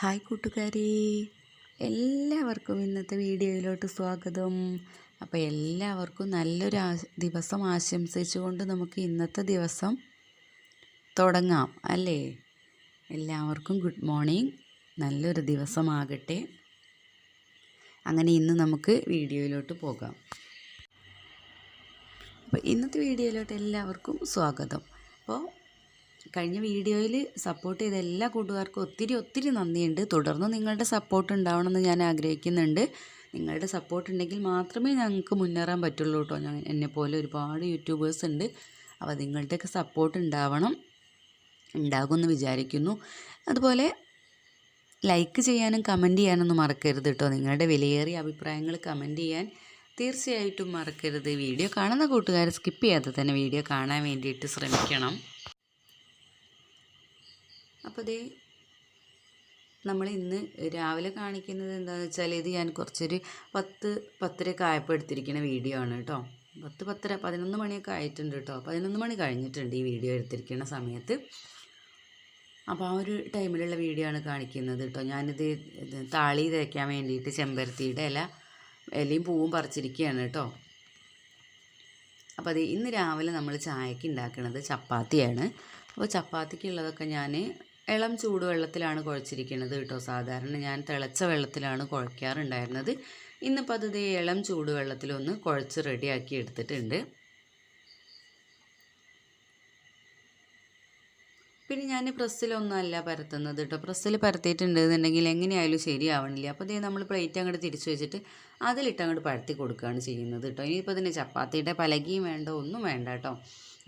Hi കൂട്ടുകാരി. എല്ലാവർക്കും ഇന്നത്തെ വീഡിയോയിലോട്ട് സ്വാഗതം. അപ്പോൾ എല്ലാവർക്കും നല്ലൊരു ദിവസം ആശംസിച്ചുകൊണ്ട് നമുക്ക് ഇന്നത്തെ ദിവസം തുടങ്ങാം അല്ലേ? എല്ലാവർക്കും ഗുഡ് മോർണിംഗ്. നല്ലൊരു ദിവസമാകട്ടെ. അങ്ങനെ ഇന്ന് നമുക്ക് വീഡിയോയിലോട്ട് പോകാം. അപ്പോൾ ഇന്നത്തെ വീഡിയോയിലോട്ട് എല്ലാവർക്കും സ്വാഗതം. അപ്പോൾ കഴിഞ്ഞ വീഡിയോയിൽ സപ്പോർട്ട് ചെയ്ത എല്ലാ കൂട്ടുകാർക്കും ഒത്തിരി ഒത്തിരി നന്ദിയുണ്ട്. തുടർന്ന് നിങ്ങളുടെ സപ്പോർട്ട് ഉണ്ടാവണമെന്ന് ഞാൻ ആഗ്രഹിക്കുന്നുണ്ട്. നിങ്ങളുടെ സപ്പോർട്ട് ഉണ്ടെങ്കിൽ മാത്രമേ ഞങ്ങൾക്ക് മുന്നേറാൻ പറ്റുള്ളൂ കേട്ടോ ഞാൻ എന്നെപ്പോലെ ഒരുപാട് യൂട്യൂബേഴ്സ് ഉണ്ട്. അപ്പോൾ നിങ്ങളുടെയൊക്കെ സപ്പോർട്ട് ഉണ്ടാവണം. ഉണ്ടാകുമെന്ന് വിചാരിക്കുന്നു. അതുപോലെ ലൈക്ക് ചെയ്യാനും കമന്റ് ചെയ്യാനൊന്നും മറക്കരുത് കേട്ടോ നിങ്ങളുടെ വിലയേറിയ അഭിപ്രായങ്ങൾ കമന്റ് ചെയ്യാൻ തീർച്ചയായിട്ടും മറക്കരുത്. വീഡിയോ കാണുന്ന കൂട്ടുകാർ സ്കിപ്പ് ചെയ്യാതെ തന്നെ വീഡിയോ കാണാൻ വേണ്ടിയിട്ട് ശ്രമിക്കണം. അപ്പോൾ ദേ നമ്മൾ ഇന്ന് രാവിലെ കാണിക്കുന്നത് എന്താണെന്ന് വെച്ചാൽ ഇത് ഞാൻ കുറച്ചൊരു പത്ത് പത്തരയൊക്കെ ആയപ്പോൾ എടുത്തിരിക്കുന്ന വീഡിയോ ആണ് കേട്ടോ. പത്ത് പത്തര പതിനൊന്ന് മണിയൊക്കെ ആയിട്ടുണ്ട് കേട്ടോ. പതിനൊന്ന് മണി കഴിഞ്ഞിട്ടുണ്ട് ഈ വീഡിയോ എടുത്തിരിക്കുന്ന സമയത്ത്. അപ്പോൾ ആ ഒരു ടൈമിലുള്ള വീഡിയോ ആണ് കാണിക്കുന്നത് കേട്ടോ. ഞാനിത് താളി തേക്കാൻ വേണ്ടിയിട്ട് ചെമ്പരത്തിയുടെ ഇല ഇലയും പൂവും പറിച്ചിരിക്കുകയാണ് കേട്ടോ. അപ്പോൾ അത് ഇന്ന് രാവിലെ നമ്മൾ ചായക്ക് ഉണ്ടാക്കുന്നത് ചപ്പാത്തിയാണ്. അപ്പോൾ ചപ്പാത്തിക്കുള്ളതൊക്കെ ഞാൻ ഇളം ചൂടുവെള്ളത്തിലാണ് കുഴച്ചിരിക്കുന്നത് കേട്ടോ. സാധാരണ ഞാൻ തിളച്ച വെള്ളത്തിലാണ് കുഴയ്ക്കാറുണ്ടായിരുന്നത് ഇന്നിപ്പോൾ അത് ഇളം ചൂടുവെള്ളത്തിലൊന്ന് കുഴച്ച് റെഡിയാക്കി എടുത്തിട്ടുണ്ട്. പിന്നെ ഞാൻ പ്രസ്സിലൊന്നും അല്ല പരത്തുന്നത് കേട്ടോ. പ്രസ്സിൽ പരത്തിയിട്ടുണ്ടെന്നുണ്ടെങ്കിൽ എങ്ങനെയായാലും ശരിയാവണില്ല. അപ്പോൾ ഇതേ നമ്മൾ പ്ലേറ്റ് അങ്ങോട്ട് തിരിച്ചു വെച്ചിട്ട് അതിലിട്ട് അങ്ങോട്ട് പരത്തി കൊടുക്കുകയാണ് ചെയ്യുന്നത് കേട്ടോ. ഇനിയിപ്പോൾ ഇതിന് ചപ്പാത്തിയുടെ പലകിയും വേണ്ട ഒന്നും വേണ്ട കേട്ടോ.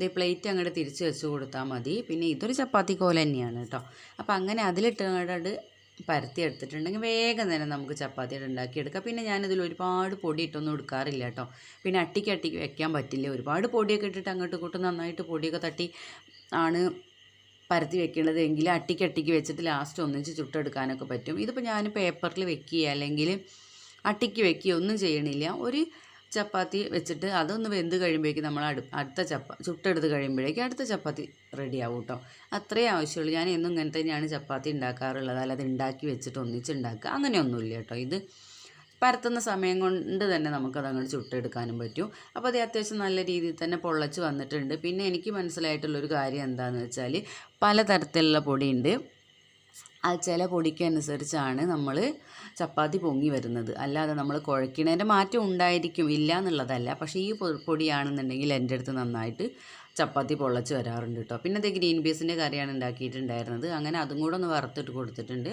ഇതേ പ്ലേറ്റ് അങ്ങോട്ട് തിരിച്ച് വെച്ച് കൊടുത്താൽ മതി. പിന്നെ ഇതൊരു ചപ്പാത്തി കോല തന്നെയാണ് കേട്ടോ. അപ്പോൾ അങ്ങനെ അതിലിട്ട് പരത്തി എടുത്തിട്ടുണ്ടെങ്കിൽ വേഗം തന്നെ നമുക്ക് ചപ്പാത്തിയുടെ ഉണ്ടാക്കിയെടുക്കാം പിന്നെ ഞാനിതിൽ ഒരുപാട് പൊടി ഇട്ടൊന്നും എടുക്കാറില്ല കേട്ടോ. പിന്നെ അട്ടിക്ക് അട്ടിക്ക് വെക്കാൻ പറ്റില്ല. ഒരുപാട് പൊടിയൊക്കെ ഇട്ടിട്ട് അങ്ങോട്ട് ഇങ്ങോട്ടും നന്നായിട്ട് പൊടിയൊക്കെ തട്ടി ആണ് പരത്തി വെക്കേണ്ടത്. എങ്കിൽ അട്ടിക്ക് അട്ടിക്ക് വെച്ചിട്ട് ലാസ്റ്റ് ഒന്നിച്ച് ചുട്ടെടുക്കാനൊക്കെ പറ്റും. ഇതിപ്പോൾ ഞാൻ പേപ്പറിൽ വെക്കുക അല്ലെങ്കിൽ അട്ടിക്ക് വെക്കുക ഒന്നും ചെയ്യണില്ല. ഒരു ചപ്പാത്തി വെച്ചിട്ട് അതൊന്ന് വെന്ത് കഴിയുമ്പോഴേക്കും നമ്മൾ അടു അടുത്ത ചപ്പ ചുട്ടെടുത്ത് കഴിയുമ്പോഴേക്കും അടുത്ത ചപ്പാത്തി റെഡിയാവും കേട്ടോ അത്രേ ആവശ്യമുള്ളൂ. ഞാൻ എന്നും ഇങ്ങനെ തന്നെയാണ് ചപ്പാത്തി ഉണ്ടാക്കാറുള്ളത്. അല്ലാതെ ഉണ്ടാക്കി വെച്ചിട്ട് ഒന്നിച്ച് ഉണ്ടാക്കുക അങ്ങനെയൊന്നുമില്ല കേട്ടോ ഇത് പരത്തുന്ന സമയം കൊണ്ട് തന്നെ നമുക്കത് അങ്ങോട്ട് ചുട്ടെടുക്കാനും പറ്റും. അപ്പോൾ അത് അത്യാവശ്യം നല്ല രീതിയിൽ തന്നെ പൊള്ളച്ച് വന്നിട്ടുണ്ട്. പിന്നെ എനിക്ക് മനസ്സിലായിട്ടുള്ളൊരു കാര്യം എന്താണെന്ന് വെച്ചാൽ പലതരത്തിലുള്ള പൊടിയുണ്ട്. ആ ചില പൊടിക്കനുസരിച്ചാണ് നമ്മൾ ചപ്പാത്തി പൊങ്ങി വരുന്നത്. അല്ലാതെ നമ്മൾ കുഴക്കണേന്റെ മാറ്റം ഉണ്ടായിരിക്കും ഇല്ല എന്നുള്ളതല്ല. പക്ഷേ ഈ പൊടിയാണെന്നുണ്ടെങ്കിൽ എന്റെ അടുത്ത് നന്നായിട്ട് ചപ്പാത്തി പൊള്ളച്ച് വരാറുണ്ട് കേട്ടോ. പിന്നെ അതേ ഗ്രീൻ പീസിന്റെ കറിയാണ് ഉണ്ടാക്കിയിട്ടുണ്ടായിരുന്നത്. അങ്ങനെ അതും കൂടെ ഒന്ന് വറുത്തിട്ട് കൊടുത്തിട്ടുണ്ട്.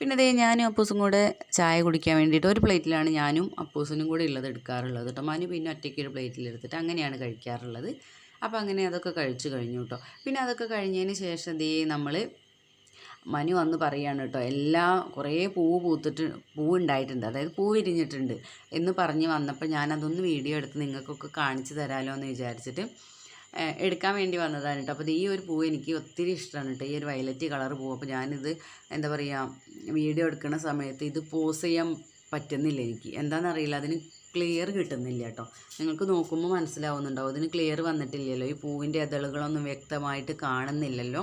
പിന്നെ അതേ ഞാനും അപ്പൂസും കൂടെ ചായ കുടിക്കാൻ വേണ്ടിയിട്ട് ഒരു പ്ലേറ്റിലാണ് ഞാനും അപ്പൂസിനും കൂടെ ഉള്ളത് എടുക്കാറുള്ളത് കേട്ടോ. മനു പിന്നെ ഒറ്റയ്ക്ക് ഒരു പ്ലേറ്റിൽ എടുത്തിട്ട് അങ്ങനെയാണ് കഴിക്കാറുള്ളത്. അപ്പോൾ അങ്ങനെ അതൊക്കെ കഴിച്ചു കഴിഞ്ഞു കേട്ടോ. പിന്നെ അതൊക്കെ കഴിഞ്ഞതിന് ശേഷം ദേ നമ്മൾ മനു വന്ന് പറയാണ് കേട്ടോ എല്ലാ കുറേ പൂവ് പൂത്തിട്ട് പൂവ് ഉണ്ടായിട്ടുണ്ട് അതായത് പൂ വിരിഞ്ഞിട്ടുണ്ട് എന്ന് പറഞ്ഞ് വന്നപ്പോൾ ഞാനതൊന്ന് വീഡിയോ എടുത്ത് നിങ്ങൾക്കൊക്കെ കാണിച്ചു തരാമല്ലോ എന്ന് വിചാരിച്ചിട്ട് എടുക്കാൻ വേണ്ടി വന്നതാണ് കേട്ടോ. അപ്പോൾ ഈ ഒരു പൂവ് എനിക്ക് ഒത്തിരി ഇഷ്ടമാണ് കേട്ടോ ഈ ഒരു വയലറ്റ് കളർ പൂവ്. അപ്പോൾ ഞാനിത് എന്താ പറയുക വീഡിയോ എടുക്കുന്ന സമയത്ത് ഇത് പോസ് ചെയ്യാൻ പറ്റുന്നില്ല എനിക്ക്. എന്താണെന്നറിയില്ല അതിന് ക്ലിയർ കിട്ടുന്നില്ല കേട്ടോ. നിങ്ങൾക്ക് നോക്കുമ്പോൾ മനസ്സിലാവുന്നുണ്ടാവും അതിന് ക്ലിയർ വന്നിട്ടില്ലല്ലോ ഈ പൂവിന്റെ ഇതളുകളൊന്നും വ്യക്തമായിട്ട് കാണുന്നില്ലല്ലോ.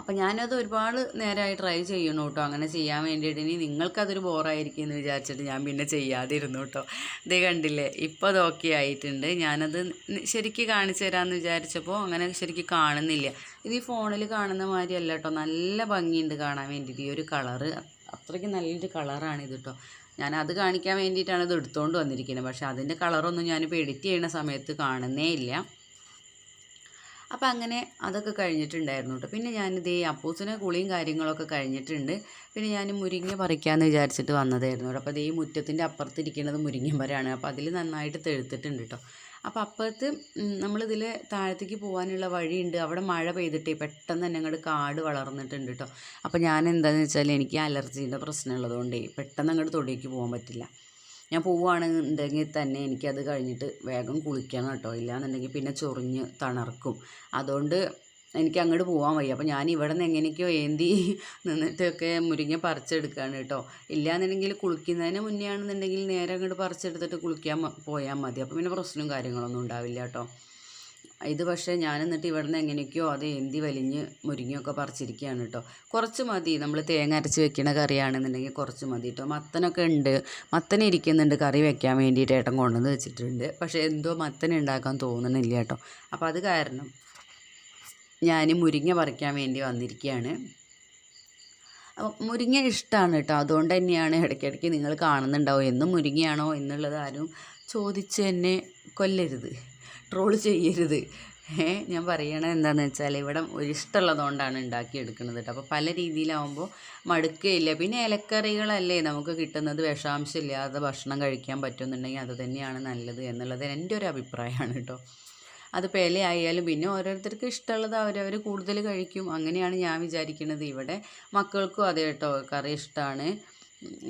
അപ്പോൾ ഞാനത് ഒരുപാട് നേരമായി ട്രൈ ചെയ്യണം കേട്ടോ അങ്ങനെ ചെയ്യാൻ വേണ്ടിയിട്ട് ഇനി നിങ്ങൾക്കതൊരു ബോറായിരിക്കും എന്ന് വിചാരിച്ചിട്ട് ഞാൻ പിന്നെ ചെയ്യാതിരുന്നു കേട്ടോ ഇത് കണ്ടില്ലേ ഇപ്പോൾ അത് ഓക്കെ ആയിട്ടുണ്ട്. ഞാനത് ശരിക്ക് കാണിച്ചു തരാമെന്ന് വിചാരിച്ചപ്പോൾ അങ്ങനെ ശരിക്ക് കാണുന്നില്ല. ഇത് ഈ ഫോണിൽ കാണുന്ന മാതിരിയല്ല കേട്ടോ നല്ല ഭംഗിയുണ്ട് കാണാൻ വേണ്ടിയിട്ട്. ഈ ഒരു കളറ് അത്രയ്ക്ക് നല്ലൊരു കളറാണ് ഇത് കേട്ടോ ഞാൻ അത് കാണിക്കാൻ വേണ്ടിയിട്ടാണ് ഇത് എടുത്തുകൊണ്ട് വന്നിരിക്കുന്നത് പക്ഷേ അതിന്റെ കളറൊന്നും ഞാനിപ്പോൾ എഡിറ്റ് ചെയ്യുന്ന സമയത്ത് കാണുന്നേ ഇല്ല. അപ്പോൾ അങ്ങനെ അതൊക്കെ കഴിഞ്ഞിട്ടുണ്ടായിരുന്നു കേട്ടോ പിന്നെ ഞാനിത് ഈ അപ്പൂസിനെ കുളിയും കാര്യങ്ങളൊക്കെ കഴിഞ്ഞിട്ടുണ്ട്. പിന്നെ ഞാൻ മുരിങ്ങ പറിക്കാമെന്ന് വിചാരിച്ചിട്ട് വന്നതായിരുന്നു കേട്ടോ അപ്പോൾ അത് ഈ മുറ്റത്തിന്റെ അപ്പുറത്തിരിക്കുന്നത് മുരിങ്ങ മരമാണ്. അപ്പോൾ അതിൽ നന്നായിട്ട് തെഴുത്തിട്ടുണ്ട് കേട്ടോ അപ്പോൾ അപ്പുറത്ത് നമ്മളിതിൽ താഴത്തേക്ക് പോകാനുള്ള വഴിയുണ്ട്. അവിടെ മഴ പെയ്തിട്ടേ പെട്ടെന്ന് തന്നെ അങ്ങോട്ട് കാട് വളർന്നിട്ടുണ്ട് കേട്ടോ അപ്പോൾ ഞാൻ എന്താണെന്ന് വെച്ചാൽ എനിക്ക് അലർജീന്റെ പ്രശ്നമുള്ളതുകൊണ്ടേ പെട്ടെന്ന് അങ്ങോട്ട് തൊടിയേക്ക് പോകാൻ പറ്റില്ല. ഞാൻ പോവുകയാണെന്നുണ്ടെങ്കിൽ തന്നെ എനിക്കത് കഴിഞ്ഞിട്ട് വേഗം കുളിക്കണം കേട്ടോ. ഇല്ലാന്നുണ്ടെങ്കിൽ പിന്നെ ചൊറിഞ്ഞ് തണർക്കും. അതുകൊണ്ട് എനിക്ക് അങ്ങോട്ട് പോകാൻ വയ്യ. അപ്പോൾ ഞാൻ ഇവിടെ നിന്ന് എങ്ങനെയൊക്കെയോ ഏന്തി നിന്നിട്ടൊക്കെ മുരിങ്ങ പറിച്ചെടുക്കുകയാണ് കേട്ടോ. ഇല്ലാന്നുണ്ടെങ്കിൽ കുളിക്കുന്നതിന് മുന്നേ ആണെന്നുണ്ടെങ്കിൽ നേരെ അങ്ങോട്ട് പറിച്ചെടുത്തിട്ട് കുളിക്കാൻ പോയാൽ മതി. അപ്പോൾ പിന്നെ പ്രശ്നവും കാര്യങ്ങളൊന്നും ഉണ്ടാവില്ല കേട്ടോ. ഇത് പക്ഷേ ഞാൻ എന്നിട്ട് ഇവിടുന്ന് എങ്ങനെയൊക്കെയോ അത് എന്തി വലിഞ്ഞ് മുരിങ്ങയൊക്കെ പറിച്ചിരിക്കുകയാണ് കേട്ടോ. കുറച്ച് മതി. നമ്മൾ തേങ്ങ അരച്ച് വെക്കണ കറിയാണെന്നുണ്ടെങ്കിൽ കുറച്ച് മതി കേട്ടോ. മത്തനൊക്കെ ഉണ്ട്. മത്തൻ ഇരിക്കുന്നുണ്ട്. കറി വെക്കാൻ വേണ്ടിയിട്ട് ഏട്ടൻ കൊണ്ടുവന്ന് വെച്ചിട്ടുണ്ട്. പക്ഷേ എന്തോ മത്തൻ ഉണ്ടാക്കാൻ തോന്നണില്ല കേട്ടോ. അപ്പോൾ അത് കാരണം ഞാൻ മുരിങ്ങ പറിക്കാൻ വേണ്ടി വന്നിരിക്കുകയാണ്. മുരിങ്ങ ഇഷ്ടമാണ് കേട്ടോ. അതുകൊണ്ട് തന്നെയാണ് ഇടയ്ക്കിടയ്ക്ക് നിങ്ങൾ കാണുന്നുണ്ടാവും എന്നും മുരിങ്ങയാണോ എന്നുള്ളത് ആരും ചോദിച്ച് തന്നെ കൊല്ലരുത്. ട്രോൾ ചെയ്യരുത്. ഞാൻ പറയണത് എന്താണെന്ന് വെച്ചാൽ ഇവിടെ ഒരു ഇഷ്ടമുള്ളതുകൊണ്ടാണ് ഉണ്ടാക്കിയെടുക്കുന്നത് കേട്ടോ. അപ്പോൾ പല രീതിയിലാവുമ്പോൾ മടുക്കുകയില്ല പിന്നെ ഇലക്കറികളല്ലേ നമുക്ക് കിട്ടുന്നത്. വിഷാംശമില്ലാതെ ഭക്ഷണം കഴിക്കാൻ പറ്റുന്നുണ്ടെങ്കിൽ അത് തന്നെയാണ് നല്ലത് എന്നുള്ളത് എന്റെ ഒരു അഭിപ്രായമാണ് കേട്ടോ. അത് പേലയായാലും പിന്നെ ഓരോരുത്തർക്ക് ഇഷ്ടമുള്ളത് അവരവർ കൂടുതൽ കഴിക്കും. അങ്ങനെയാണ് ഞാൻ വിചാരിക്കുന്നത് ഇവിടെ മക്കൾക്കും അതെ കേട്ടോ. കറി ഇഷ്ടമാണ്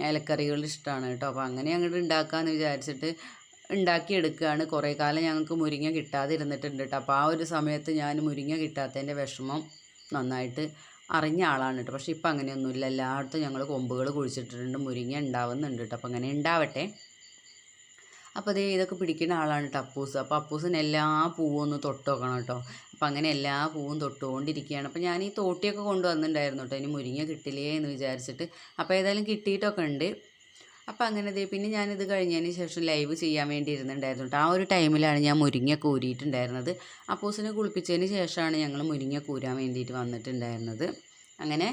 ഇലക്കറികൾ ഇഷ്ടമാണ് കേട്ടോ. അപ്പോൾ അങ്ങനെ അങ്ങോട്ട് ഉണ്ടാക്കാമെന്ന് വിചാരിച്ചിട്ട് ഉണ്ടാക്കിയെടുക്കുകയാണ്. കുറേ കാലം ഞങ്ങൾക്ക് മുരിങ്ങ കിട്ടാതിരുന്നിട്ടുണ്ട് കേട്ടോ അപ്പോൾ ആ ഒരു സമയത്ത് ഞാൻ മുരിങ്ങ കിട്ടാത്തതിന്റെ വിഷമം നന്നായിട്ട് അറിഞ്ഞ ആളാണ് കേട്ടോ പക്ഷേ ഇപ്പം അങ്ങനെയൊന്നുമില്ല. എല്ലായിടത്തും ഞങ്ങൾ കൊമ്പുകൾ കുഴിച്ചിട്ടിട്ടുണ്ട്. മുരിങ്ങ ഉണ്ടാവുന്നുണ്ട് കേട്ടോ അപ്പോൾ അങ്ങനെ ഉണ്ടാവട്ടെ. അപ്പോൾ അതേ ഇതൊക്കെ പിടിക്കുന്ന ആളാണ് കേട്ടോ അപ്പൂസ്. അപ്പോൾ അപ്പൂസിന് എല്ലാ പൂവും ഒന്ന് തൊട്ട് നോക്കണം കേട്ടോ അപ്പം അങ്ങനെ എല്ലാ പൂവും തൊട്ടുകൊണ്ടിരിക്കുകയാണ്. അപ്പോൾ ഞാൻ ഈ തോട്ടിയൊക്കെ കൊണ്ടുവന്നിട്ടുണ്ടായിരുന്നു കേട്ടോ ഇനി മുരിങ്ങ കിട്ടില്ലേ എന്ന് വിചാരിച്ചിട്ട്. അപ്പോൾ ഏതായാലും കിട്ടിയിട്ടൊക്കെ ഉണ്ട്. അപ്പോൾ അങ്ങനെ ദേ പിന്നെ ഞാനിത് കഴിഞ്ഞതിന് ശേഷം ലൈവ് ചെയ്യാൻ വേണ്ടി ഇരുന്നുണ്ടായിരുന്നു കേട്ടോ ആ ഒരു ടൈമിലാണ് ഞാൻ മുരിങ്ങ കൂരിയിട്ടുണ്ടായിരുന്നത്. അപ്പൂസിനെ കുളിപ്പിച്ചതിന് ശേഷമാണ് ഞങ്ങൾ മുരിങ്ങ കൂരാൻ വേണ്ടിയിട്ട് വന്നിട്ടുണ്ടായിരുന്നത്. അങ്ങനെ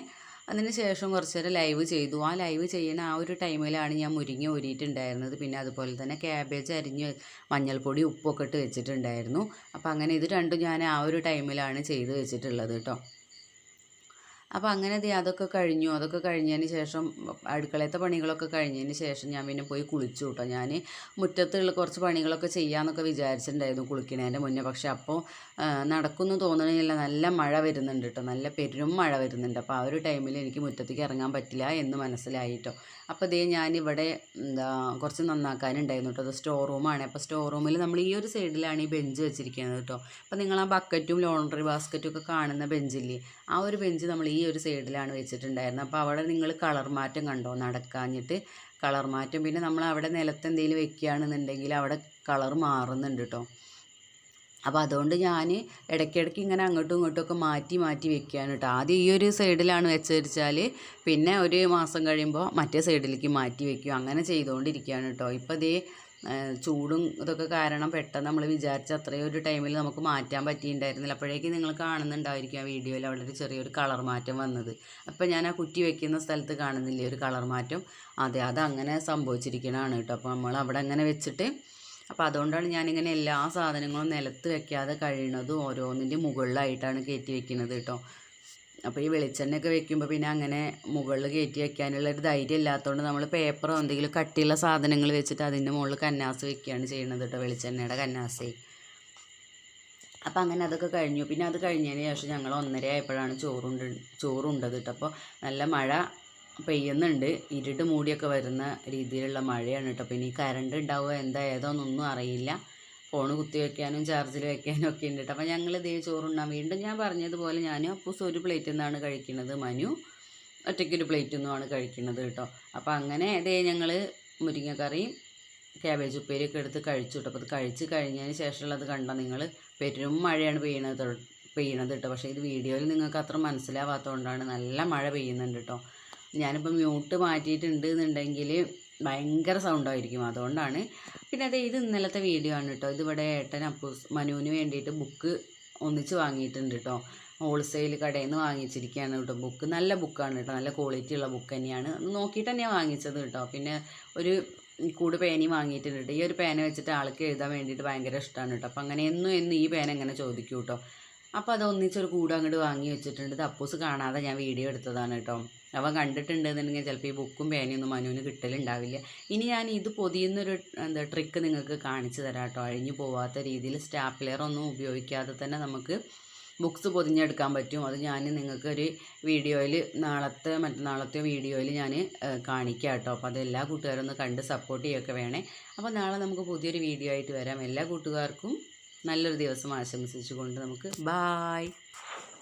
അതിന് ശേഷം കുറച്ച് നേരം ലൈവ് ചെയ്തു. ആ ലൈവ് ചെയ്യുന്ന ആ ഒരു ടൈമിലാണ് ഞാൻ മുരിങ്ങ ഊരിയിട്ടുണ്ടായിരുന്നത് പിന്നെ അതുപോലെ തന്നെ ക്യാബേജ് അരിഞ്ഞ് മഞ്ഞൾപ്പൊടി ഉപ്പൊക്കെ ഇട്ട് വെച്ചിട്ടുണ്ടായിരുന്നു. അപ്പോൾ അങ്ങനെ ഇത് രണ്ടും ഞാൻ ആ ഒരു ടൈമിലാണ് ചെയ്ത് വെച്ചിട്ടുള്ളത് കേട്ടോ അപ്പോൾ അങ്ങനെ ദേ അതൊക്കെ കഴിഞ്ഞു. അതൊക്കെ കഴിഞ്ഞതിന് ശേഷം അടുക്കളയത്തെ പണികളൊക്കെ കഴിഞ്ഞതിന് ശേഷം ഞാൻ പിന്നെ പോയി കുളിച്ചു കേട്ടോ ഞാൻ മുറ്റത്തുള്ള കുറച്ച് പണികളൊക്കെ ചെയ്യാമെന്നൊക്കെ വിചാരിച്ചിട്ടുണ്ടായിരുന്നു കുളിക്കുന്നതിന്റെ മുന്നേ. പക്ഷേ അപ്പോൾ നടക്കുന്നു തോന്നണില്ല. നല്ല മഴ വരുന്നുണ്ട് കേട്ടോ നല്ല പെരും മഴ വരുന്നുണ്ട്. അപ്പോൾ ആ ഒരു ടൈമിൽ എനിക്ക് മുറ്റത്തേക്ക് ഇറങ്ങാൻ പറ്റില്ല എന്ന് മനസ്സിലായി കേട്ടോ അപ്പോൾ ദേ ഞാനിവിടെ എന്താ കുറച്ച് നന്നാക്കാനുണ്ടായിരുന്നു കേട്ടോ അത് സ്റ്റോർ റൂമാണ് അപ്പോൾ സ്റ്റോർ റൂമിൽ നമ്മൾ ഈ ഒരു സൈഡിലാണ് ഈ ബെഞ്ച് വെച്ചിരിക്കുന്നത് കേട്ടോ അപ്പോൾ നിങ്ങൾ ആ ബക്കറ്റും ലോണ്ടറി ബാസ്ക്കറ്റും ഒക്കെ കാണുന്ന ബെഞ്ചില്ലേ ആ ഒരു ബെഞ്ച് നമ്മൾ ഈ ഒരു സൈഡിലാണ് വെച്ചിട്ടുണ്ടായിരുന്നത്. അപ്പോൾ അവിടെ നിങ്ങൾ കളർ മാറ്റം കണ്ടോ? നടക്കാഞ്ഞിട്ട് കളർ മാറ്റം. പിന്നെ നമ്മൾ അവിടെ നിലത്ത് എന്തെങ്കിലും വെക്കുകയാണെന്നുണ്ടെങ്കിൽ അവിടെ കളർ മാറുന്നുണ്ട് കേട്ടോ അപ്പോൾ അതുകൊണ്ട് ഞാൻ ഇടയ്ക്കിടയ്ക്ക് ഇങ്ങനെ അങ്ങോട്ടും ഇങ്ങോട്ടും മാറ്റി മാറ്റി വെക്കുകയാണ് കേട്ടോ. ആദ്യം ഈ ഒരു സൈഡിലാണ് വെച്ചാൽ പിന്നെ ഒരു മാസം കഴിയുമ്പോൾ മറ്റേ സൈഡിലേക്ക് മാറ്റി വെക്കും. അങ്ങനെ ചെയ്തുകൊണ്ടിരിക്കുകയാണ് കേട്ടോ. ഇപ്പോൾ ഇതേ ചൂടും ഇതൊക്കെ കാരണം പെട്ടെന്ന് നമ്മൾ വിചാരിച്ച അത്രയും ഒരു ടൈമിൽ നമുക്ക് മാറ്റാൻ പറ്റിയിട്ടുണ്ടായിരുന്നില്ല. അപ്പോഴേക്കും നിങ്ങൾ കാണുന്നുണ്ടായിരിക്കും ആ വീഡിയോയിൽ അവിടെ ഒരു ചെറിയൊരു കളർ മാറ്റം വന്നത്. അപ്പോൾ ഞാൻ ആ കുറ്റി വെക്കുന്ന സ്ഥലത്ത് കാണുന്നില്ലേ ഒരു കളർ മാറ്റം? അതെ അത് അങ്ങനെ സംഭവിച്ചിരിക്കണതാണ് കേട്ടോ. അപ്പോൾ നമ്മൾ അവിടെ അങ്ങനെ വെച്ചിട്ട് അപ്പോൾ അതുകൊണ്ടാണ് ഞാനിങ്ങനെ എല്ലാ സാധനങ്ങളും നിലത്ത് വെക്കാതെ കഴിയണതും ഓരോന്നിന്റെ മുകളിലായിട്ടാണ് കയറ്റി വെക്കുന്നത് കേട്ടോ. അപ്പോൾ ഈ വെളിച്ചെണ്ണയൊക്കെ വെക്കുമ്പോൾ പിന്നെ അങ്ങനെ മുകളിൽ കയറ്റി വെക്കാനുള്ള ഒരു ധൈര്യം ഇല്ലാത്തതുകൊണ്ട് നമ്മൾ പേപ്പറോ എന്തെങ്കിലും കട്ടിയുള്ള സാധനങ്ങൾ വെച്ചിട്ട് അതിന്റെ മുകളിൽ കന്നാസ് വെക്കുകയാണ് ചെയ്യുന്നത് കേട്ടോ വെളിച്ചെണ്ണയുടെ കന്നാസേ. അപ്പോൾ അങ്ങനെ അതൊക്കെ കഴിഞ്ഞു. പിന്നെ അത് കഴിഞ്ഞതിന് ശേഷം ഞങ്ങൾ ഒന്നര ആയപ്പോഴാണ് ചോറുണ്ട് ചോറുണ്ടത് കേട്ടോ. അപ്പോൾ നല്ല മഴ പെയ്യുന്നുണ്ട്. ഇരുട്ട് മൂടിയൊക്കെ വരുന്ന രീതിയിലുള്ള മഴയാണ് കേട്ടോ. പിന്നെ ഈ കറണ്ട് ഉണ്ടാവുക എന്താ അറിയില്ല. ഫോൺ കുത്തി വയ്ക്കാനും ചാർജിൽ വെക്കാനും ഒക്കെ ഉണ്ട് കേട്ടോ. അപ്പോൾ ഞങ്ങൾ ഇതേ ചോറുണ്ണാൻ വീണ്ടും ഞാൻ പറഞ്ഞതുപോലെ ഞാൻ അപ്പൂസ് ഒരു പ്ലേറ്റിൽ നിന്നാണ് കഴിക്കുന്നത് മനു ഒറ്റയ്ക്കൊരു പ്ലേറ്റിൽ നിന്നുമാണ് കഴിക്കുന്നത് കേട്ടോ. അപ്പോൾ അങ്ങനെ ഇതേ ഞങ്ങൾ മുരിങ്ങക്കറിയും ക്യാബേജ് ഉപ്പേരിയൊക്കെ എടുത്ത് കഴിച്ചു കേട്ടോ. അപ്പോൾ അത് കഴിച്ച് കഴിഞ്ഞതിന് ശേഷമുള്ളത് കണ്ടോ നിങ്ങൾ പെരും മഴയാണ് പെയ്യണത് പെയ്യണത് കേട്ടോ. പക്ഷേ ഇത് വീഡിയോയിൽ നിങ്ങൾക്ക് അത്ര മനസ്സിലാവാത്തതുകൊണ്ടാണ് നല്ല മഴ പെയ്യുന്നുണ്ട് കേട്ടോ. ഞാനിപ്പോൾ മ്യൂട്ട് മാറ്റിയിട്ടുണ്ട് എന്നുണ്ടെങ്കിൽ ഭയങ്കര സൗണ്ടായിരിക്കും. അതുകൊണ്ടാണ്. പിന്നെ അത് ഇത് ഇന്നലത്തെ വീഡിയോ ആണ് കേട്ടോ. ഇതിവിടെ ഏട്ടൻ അപ്പൂസ് മനുവിന് വേണ്ടിയിട്ട് ബുക്ക് ഒന്നിച്ച് വാങ്ങിയിട്ടുണ്ട് കേട്ടോ. ഹോൾസെയിൽ കടയിൽ നിന്ന് വാങ്ങിച്ചിരിക്കുകയാണ് കേട്ടോ ബുക്ക്. നല്ല ബുക്കാണ് കേട്ടോ. നല്ല ക്വാളിറ്റി ഉള്ള ബുക്ക് തന്നെയാണ്. നോക്കിയിട്ട് തന്നെയാണ് വാങ്ങിച്ചത് കേട്ടോ. പിന്നെ ഒരു കൂട് പേനയും വാങ്ങിയിട്ടുണ്ട് ഈ ഒരു പേന വെച്ചിട്ട് ആൾക്ക് എഴുതാൻ വേണ്ടിയിട്ട് ഭയങ്കര ഇഷ്ടമാണ് കേട്ടോ. അപ്പം അങ്ങനെ എന്നും എന്നും ഈ പേന എങ്ങനെ ചോദിക്കും കേട്ടോ. അപ്പോൾ അത് ഒന്നിച്ചൊരു കൂട് അങ്ങോട്ട് വാങ്ങി വെച്ചിട്ടുണ്ട്. ഇത് അപ്പൂസ് കാണാതെ ഞാൻ വീഡിയോ എടുത്തതാണ് കേട്ടോ. അവൻ കണ്ടിട്ടുണ്ടെന്നുണ്ടെങ്കിൽ ചിലപ്പോൾ ഈ ബുക്കും പേനയൊന്നും മനുവിന് കിട്ടലുണ്ടാവില്ല. ഇനി ഞാൻ ഇത് പൊതിയുന്നൊരു എന്താ ട്രിക്ക് നിങ്ങൾക്ക് കാണിച്ചു തരാം കേട്ടോ അഴിഞ്ഞു പോവാത്ത രീതിയിൽ സ്റ്റാപ്ലെയർ ഉപയോഗിക്കാതെ തന്നെ നമുക്ക് ബുക്സ് പൊതിഞ്ഞെടുക്കാൻ പറ്റും. അത് ഞാൻ നിങ്ങൾക്കൊരു വീഡിയോയിൽ നാളത്തെ മറ്റന്നാളത്തെ വീഡിയോയിൽ ഞാൻ കാണിക്കാം കേട്ടോ അപ്പോൾ അത് എല്ലാ കൂട്ടുകാരും ഒന്ന് കണ്ട് സപ്പോർട്ട് ചെയ്യുകയൊക്കെ വേണേ. അപ്പോൾ നാളെ നമുക്ക് പുതിയൊരു വീഡിയോ ആയിട്ട് വരാം. എല്ലാ കൂട്ടുകാർക്കും നല്ലൊരു ദിവസം ആശംസിച്ചുകൊണ്ട് നമുക്ക് ബായ്